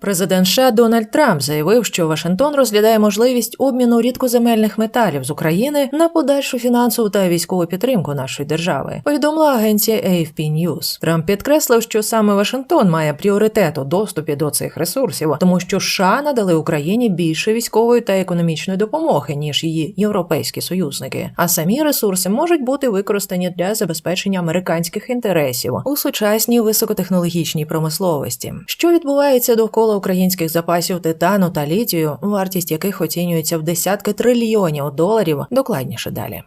Президент США Дональд Трамп заявив, що Вашингтон розглядає можливість обміну рідкоземельних металів з України на подальшу фінансову та військову підтримку нашої держави. Повідомила агенція AFP News. Трамп підкреслив, що саме Вашингтон має пріоритет у доступі до цих ресурсів, тому що США надали Україні більше військової та економічної допомоги ніж її європейські союзники. А самі ресурси можуть бути використані для забезпечення американських інтересів у сучасній високотехнологічній промисловості. Що відбувається довкола українських запасів титану та літію, вартість яких оцінюється в десятки трильйонів доларів, докладніше далі.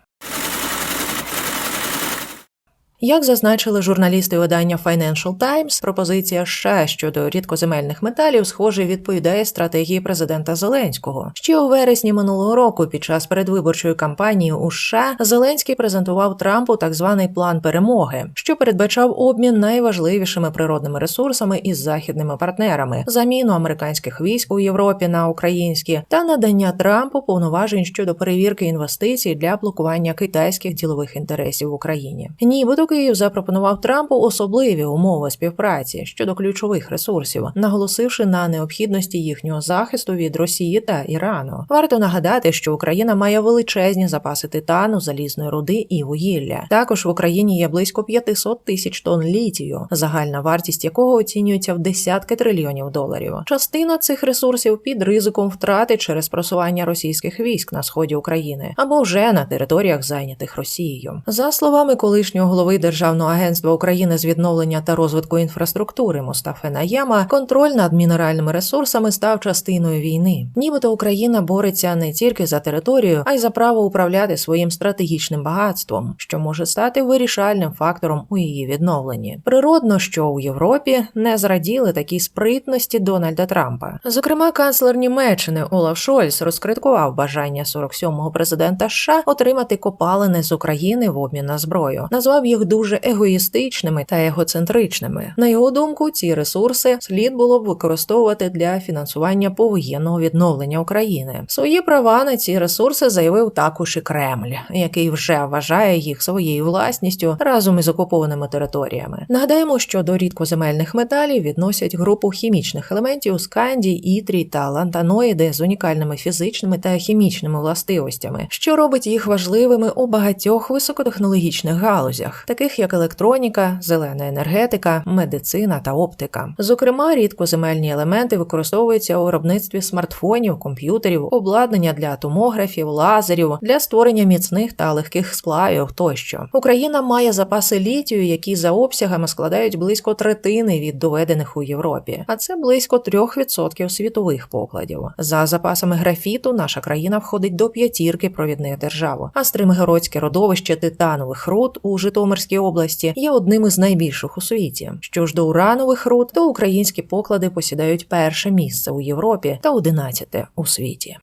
Як зазначили журналісти видання Financial Times, пропозиція США щодо рідкоземельних металів, схоже, відповідає стратегії президента Зеленського. Ще у вересні минулого року, під час передвиборчої кампанії у США, Зеленський презентував Трампу так званий план перемоги, що передбачав обмін найважливішими природними ресурсами із західними партнерами, заміну американських військ у Європі на українські та надання Трампу повноважень щодо перевірки інвестицій для блокування китайських ділових інтересів в Україні. Нібито Київ запропонував Трампу особливі умови співпраці щодо ключових ресурсів, наголосивши на необхідності їхнього захисту від Росії та Ірану. Варто нагадати, що Україна має величезні запаси титану, залізної руди і вугілля. Також в Україні є близько 500 тисяч тонн літію, загальна вартість якого оцінюється в десятки трильйонів доларів. Частина цих ресурсів під ризиком втрати через просування російських військ на сході України або вже на територіях зайнятих Росією. За словами колишнього голови Державного агентства України з відновлення та розвитку інфраструктури Мустафи Наєма, контроль над мінеральними ресурсами став частиною війни. Нібито Україна бореться не тільки за територію, а й за право управляти своїм стратегічним багатством, що може стати вирішальним фактором у її відновленні. Природно, що у Європі не зраділи такій спритності Дональда Трампа. Зокрема, канцлер Німеччини Олаф Шольц розкриткував бажання 47-го президента США отримати копалини з України в обмін на зброю, назвав їх дуже егоїстичними та егоцентричними. На його думку, ці ресурси слід було б використовувати для фінансування повоєнного відновлення України. Свої права на ці ресурси заявив також і Кремль, який вже вважає їх своєю власністю разом із окупованими територіями. Нагадаємо, що до рідкоземельних металів відносять групу хімічних елементів скандій, ітрій та лантаноїди з унікальними фізичними та хімічними властивостями, що робить їх важливими у багатьох високотехнологічних галузях, таких як електроніка, зелена енергетика, медицина та оптика. Зокрема, рідкоземельні елементи використовуються у виробництві смартфонів, комп'ютерів, обладнання для томографів, лазерів, для створення міцних та легких сплавів тощо. Україна має запаси літію, які за обсягами складають близько третини від доведених у Європі, а це близько 3% світових покладів. За запасами графіту наша країна входить до п'ятірки провідних держав. А Стримгородське родовище титанових руд у Житомирській області є одним із найбільших у світі. Що ж до уранових руд, то українські поклади посідають перше місце у Європі та одинадцяте у світі.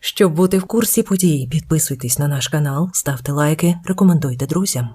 Щоб бути в курсі подій, підписуйтесь на наш канал, ставте лайки, рекомендуйте друзям.